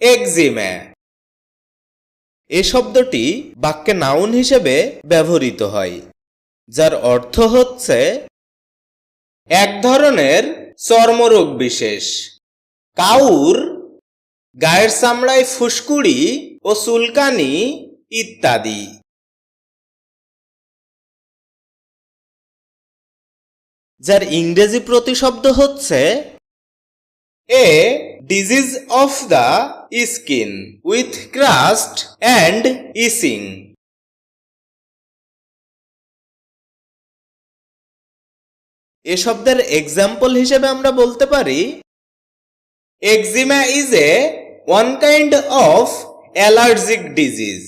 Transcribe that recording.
এক্সিমা এ শব্দটি বাক্যে নাউন হিসেবে ব্যবহৃত হয়, যার অর্থ হচ্ছে এক ধরনের চর্মরোগ বিশেষ। কাউর গায়ের চামড়ায় ফুসকুড়ি ও চুলকানি ইত্যাদি। যার ইংরেজি প্রতিশব্দ হচ্ছে a disease of the skin with crust and itching এ শব্দের এক্সাম্পল হিসেবে আমরা বলতে পারি eczema is a one kind of allergic disease